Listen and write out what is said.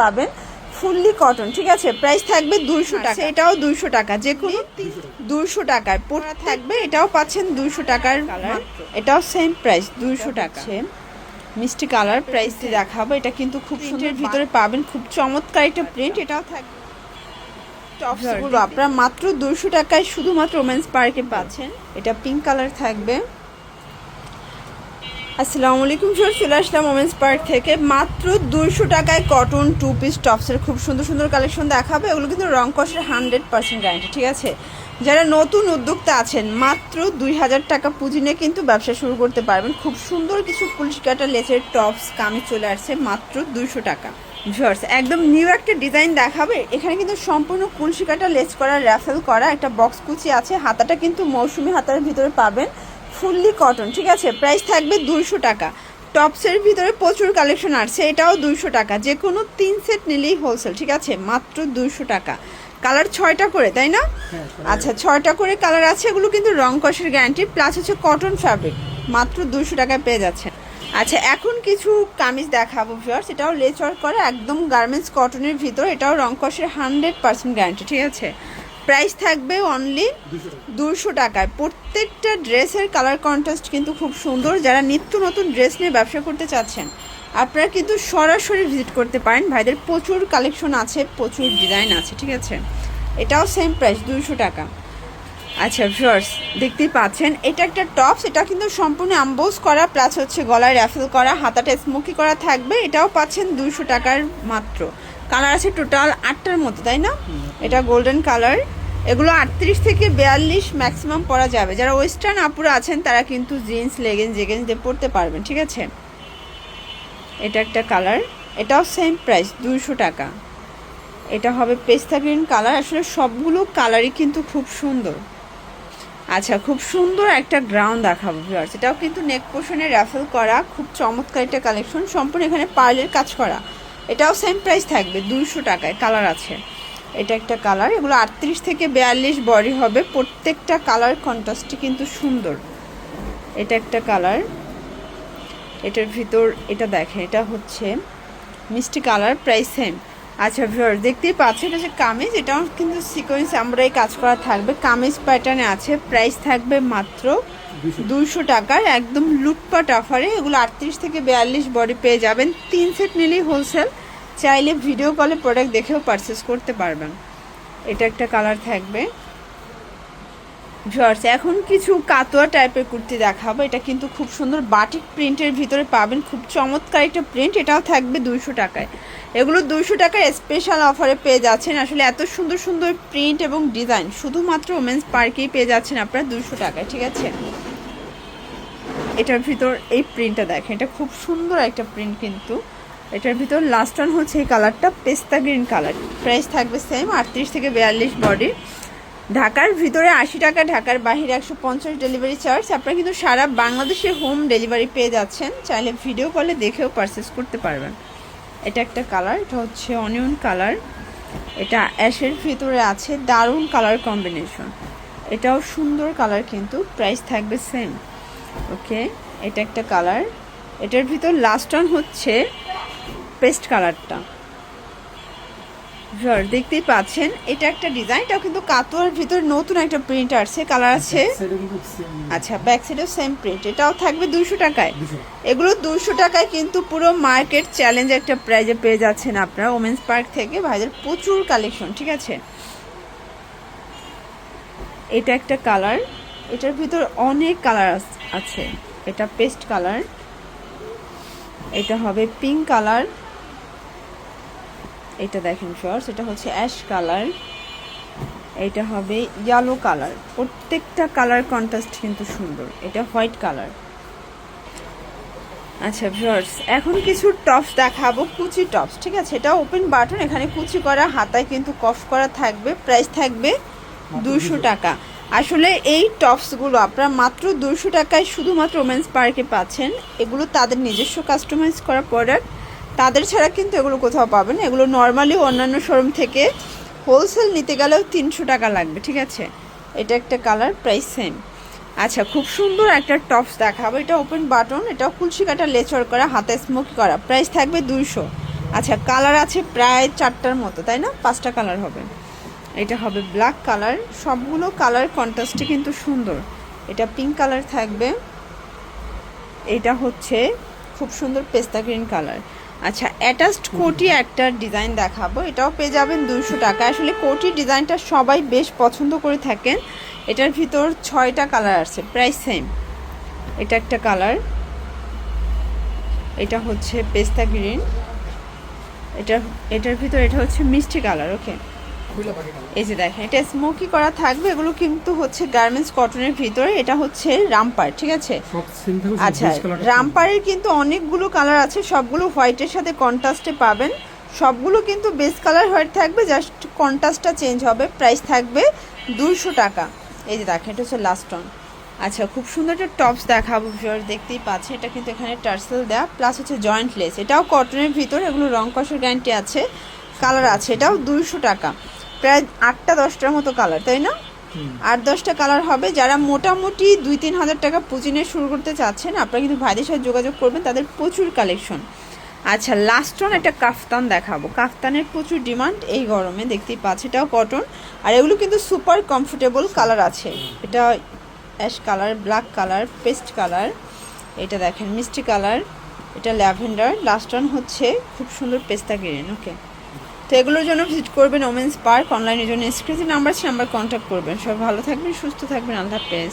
পাবেন fully cotton ঠিক আছে? প্রাইস থাকবে দুইশো টাকা। এটাও দুইশো টাকা যে কোনো দুইশো টাকায় পোড়া থাকবে এটাও পাচ্ছেন দুইশো টাকার এটাও সেম প্রাইস দুইশো টাকা। সেম মিষ্টি কালার প্রাইস দিয়ে দেখাবো এটা কিন্তু খুব সুন্দর ভিতরে পাবেন খুব চমৎকার একটা প্রিন্ট এটাও থাকবে। টপসগুলো আপনারা মাত্র দুশো টাকায় শুধুমাত্র ওমেন্স পার্কে পাচ্ছেন। এটা পিঙ্ক কালার থাকবে। আসসালামু আলাইকুম স্যার চলে আসলাম ওমেন্স পার্ক থেকে। মাত্র দুইশো টাকায় কটন টু পিস টপসের খুব সুন্দর সুন্দর কালেকশন দেখাবে। এগুলো কিন্তু রং কষের হান্ড্রেড পার্সেন্ট গ্যারান্টি ঠিক আছে? যারা নতুন উদ্যোক্তা আছেন, মাত্র দুই হাজার টাকা পুঁজি নিয়ে কিন্তু ব্যবসা শুরু করতে পারবেন। খুব সুন্দর কিছু পুলিশ কাটা লেচের টপস কামে চলে আসছে মাত্র দুইশো টাকা। ভিউয়ার্স, একদম নিউ একটা ডিজাইন দেখাবে। এখানে কিন্তু সম্পূর্ণ কুলসি কাটা লেচ করা র্যাফেল করা একটা বক্স কুচি আছে। হাতাটা কিন্তু মৌসুমি হাতার ভিতরে পাবেন। ফুললি কটন ঠিক আছে? প্রাইস থাকবে দুইশো টাকা। টপসের ভিতরে প্রচুর কালেকশন আসছে এটাও দুইশো টাকা। যে কোনো তিন সেট নিলেই হোলসেল ঠিক আছে? মাত্র দুইশো টাকা। কালার ছয়টা করে তাই না? আচ্ছা ছয়টা করে কালার আছে এগুলো কিন্তু রং কষের গ্যারান্টি প্লাস হচ্ছে কটন ফ্যাব্রিক মাত্র দুশো টাকায় পেয়ে যাচ্ছেন। আচ্ছা এখন কিছু কামিজ দেখাবো ভিউয়ার্স এটাও লেচ ওয়ার্ক করা একদম গার্মেন্টস কটনের ভিতর এটাও রং কষের হান্ড্রেড পার্সেন্ট গ্যারান্টি ঠিক আছে? প্রাইস থাকবে অনলি দুশো টাকায়। প্রত্যেকটা ড্রেসের কালার কন্ট্রাস্ট কিন্তু খুব সুন্দর। যারা নিত্য নতুন ড্রেস নিয়ে ব্যবসা করতে চাচ্ছেন, আপনারা কিন্তু সরাসরি ভিজিট করতে পারেন। ভাইদের প্রচুর কালেকশন আছে, প্রচুর ডিজাইন আছে, ঠিক আছে? এটাও সেম প্রাইস দুশো টাকা। আচ্ছা ভিউয়ার্স দেখতেই পাচ্ছেন, এটা একটা টপস এটা কিন্তু সম্পূর্ণ আম্বোজ করা প্লাস হচ্ছে গলায় র্যাফেল করা, হাতাটা স্মোকি করা থাকবে, এটাও পাচ্ছেন দুশো টাকার মাত্র। কালার আছে টোটাল আটটার মতো, তাই না? এটা গোল্ডেন কালার এগুলো আটত্রিশ থেকে বিয়াল্লিশ ম্যাক্সিমাম পরা যাবে। যারা ওয়েস্টার্ন আপুরা আছেন, তারা কিন্তু জিন্স লেগেন্স জেগেন্স দিয়ে পরতে পারবেন, ঠিক আছে? এটা একটা কালার এটাও সেম প্রাইস দুশো টাকা। এটা হবে পেস্তা গ্রিন কালার আসলে সবগুলো কালারই কিন্তু খুব সুন্দর। আচ্ছা খুব সুন্দর একটা গ্রাউন্ড দেখাবো ভিউয়ার্স এটাও কিন্তু নেক পোষণে র্যাফেল করা। খুব চমৎকার একটা কালেকশন সম্পূর্ণ এখানে পার্লের কাজ করা। এটাও সেম প্রাইস থাকবে, দুইশো টাকায়। কালার আছে। এটা একটা কালার। এগুলো আটত্রিশ থেকে বিয়াল্লিশ বডি হবে। প্রত্যেকটা কালার কন্ট্রাস্টই কিন্তু সুন্দর। এটা একটা কালার। এটার ভিতর এটা দেখেন এটা হচ্ছে মিষ্টি কালার প্রাইস সেম আচ্ছা ভিউয়ার দেখতেই পাচ্ছেন এটা যে কামিজ এটাও কিন্তু সিকোয়েন্স আমরা এই কাজ করা থাকবে। কামিজ প্যাটার্নে আছে প্রাইস থাকবে মাত্র দুইশো। টাকার। একদম লুটপাট অফারে এগুলো আটত্রিশ থেকে বিয়াল্লিশ বডি পেয়ে যাবেন। তিন সেট নিলেই হোলসেল চাইলে ভিডিও কলে প্রোডাক্ট দেখেও পারচেস করতে পারবেন। এটা একটা কালার থাকবে। ভিউয়ার্স এখন কিছু কাতোয়া টাইপের কুর্তি দেখাবো। এটা কিন্তু খুব সুন্দর বাটিক প্রিন্টের ভিতরে পাবেন। খুব চমৎকার একটা প্রিন্ট এটাও থাকবে দুইশো টাকায়। এগুলো দুইশো টাকার স্পেশাল অফারে পেয়ে যাচ্ছেন। আসলে এত সুন্দর সুন্দর প্রিন্ট এবং ডিজাইন শুধুমাত্র ওমেন্স পার্কেই পেয়ে যাচ্ছেন আপনারা দুইশো টাকায়, ঠিক আছে? এটার ভিতর এই প্রিন্টটা দেখেন। এটা খুব সুন্দর একটা প্রিন্ট কিন্তু। এটার ভিতর লাস্ট ওয়ান হচ্ছে এই কালারটা পেস্তা গ্রিন কালার প্রাইস থাকবে সেম আটত্রিশ থেকে বিয়াল্লিশ বডি ঢাকার ভিতরে আশি টাকা, ঢাকার বাহিরে একশো পঞ্চাশ ডেলিভারি চার্জ আপনারা কিন্তু সারা বাংলাদেশে হোম ডেলিভারি পেয়ে যাচ্ছেন। চাইলে ভিডিও কলে দেখেও পারচেস করতে পারবেন। এটা একটা কালার এটা হচ্ছে অনিয়ন কালার এটা অ্যাশের ভিতরে আছে, দারুণ কালার কম্বিনেশন এটাও সুন্দর কালার কিন্তু প্রাইস থাকবে সেম ওকে এটা একটা কালার এটার ভিতর লাস্ট ওয়ান হচ্ছে পেস্ট কালারটা ভিউয়ার দেখতেই পাচ্ছেন এটা একটা ডিজাইন এটাও কিন্তু কাতোয়ার ভিতর নতুন একটা প্রিন্ট আসছে কালার আছে। আচ্ছা ব্যাক সাইডেও সেম প্রিন্ট এটাও থাকবে দুশো টাকায়। এগুলো দুশো টাকায় কিন্তু পুরো মার্কেট চ্যালেঞ্জ একটা প্রাইজে পেয়ে যাচ্ছেন আপনারা ওমেন্স পার্ক থেকে। ভাইদের প্রচুর কালেকশন ঠিক আছে? এটা একটা কালার এটার ভিতর অনেক কালার আছে। এটা পেস্ট কালার এটা হবে পিঙ্ক কালার এটা দেখেন শর্টস এটা হচ্ছে অ্যাশ কালার এটা হবে ইয়েলো কালার প্রত্যেকটা কালার কন্ট্রাস্ট কিন্তু সুন্দর এটা হোয়াইট কালার আচ্ছা ভিউয়ার্স এখন কিছু টপস দেখাবো কুচি টপস ঠিক আছে? এটা ওপেন বাটন এখানে কুচি করা হাতায় কিন্তু কফ করা থাকবে প্রাইস থাকবে দুশো টাকা। আসলে এই টপসগুলো আপনারা মাত্র দুশো টাকায় শুধুমাত্র ওমেন্স পার্কে পাচ্ছেন। এগুলো তাদের নিজস্ব কাস্টমাইজ করা প্রোডাক্ট তাদের ছাড়া কিন্তু এগুলো কোথাও পাবেন। এগুলো নর্মালি অন্যান্য শোরুম থেকে হোলসেল নিতে গেলেও তিনশো টাকা লাগবে, ঠিক আছে? এটা একটা কালার প্রাইস সেম আচ্ছা খুব সুন্দর একটা টপস দেখাবো। এটা ওপেন বাটন এটা কুলসি কাটা লেচর করা, হাতে স্মোক করা। প্রাইস থাকবে দুইশো। আচ্ছা কালার আছে প্রায় চারটার মতো, তাই না? পাঁচটা কালার হবে। এটা হবে ব্ল্যাক কালার সবগুলো কালার কন্ট্রাস্টে কিন্তু সুন্দর। এটা পিঙ্ক কালার থাকবে। এটা হচ্ছে খুব সুন্দর পেস্তা গ্রিন কালার আচ্ছা অ্যাটাস্ট কোটি একটা ডিজাইন দেখাবো। এটাও পেয়ে যাবেন দুশো টাকা আসলে কোটি ডিজাইনটা সবাই বেশ পছন্দ করে থাকেন। এটার ভিতর ছয়টা কালার আছে, প্রায় সেম এটা একটা কালার এটা হচ্ছে পেস্তা গ্রিন। এটা, এটার ভিতর, এটা হচ্ছে মিষ্টি কালার ওকে এই যে দেখেন এটা স্মোকি করা থাকবে এগুলো কিন্তু হচ্ছে গার্মেন্টস কটনের ভিতরে এটা হচ্ছে রামপার ঠিক আছে? আচ্ছা রামপারের কিন্তু অনেকগুলো কালার আছে সবগুলো হোয়াইটের সাথে কন্ট্রাস্টে পাবেন। সবগুলো কিন্তু বেস কালার হোয়াইট থাকবে জাস্ট কন্ট্রাস্টটা চেঞ্জ হবে প্রাইস থাকবে দুশো টাকা। এই যে দেখেন এটা হচ্ছে লাস্ট অন আচ্ছা খুব সুন্দর একটা টপস দেখাবো ভিউয়ার দেখতেই পাচ্ছে এটা কিন্তু এখানে টার্সেল দেওয়া প্লাস হচ্ছে জয়েন্টলেস এটাও কটনের ভিতর এগুলো রং কষের গ্যারান্টি আছে কালার আছে এটাও দুইশো টাকা। প্রায় আটটা দশটার মতো কালার তাই না? আট দশটা কালার হবে যারা মোটামুটি দুই তিন হাজার টাকা পুঁজি নিয়ে শুরু করতে চাচ্ছেন আপনারা কিন্তু ভাইদের সাথে যোগাযোগ করবেন তাদের প্রচুর কালেকশন আচ্ছা লাস্ট অন একটা কাফতান দেখাবো। কাফতানের প্রচুর ডিমান্ড এই গরমে দেখতেই পাচ্ছি এটাও কটন আর এগুলো কিন্তু সুপার কমফোর্টেবল কালার আছে। এটা ash colour black colour paste colour এটা দেখেন মিষ্টি কালার এটা ল্যাভেন্ডার। লাস্ট অন হচ্ছে খুব সুন্দর পেস্তা গ্রিন ওকে তো এগুলোর জন্য ভিজিট করবেন ওমেন্স পার্ক অনলাইনের জন্য। স্ক্রিনে নাম্বার আছে নাম্বার কন্ট্যাক্ট করবেন। সব ভালো থাকবেন, সুস্থ থাকবেন। আল্লাহ হাফেজ।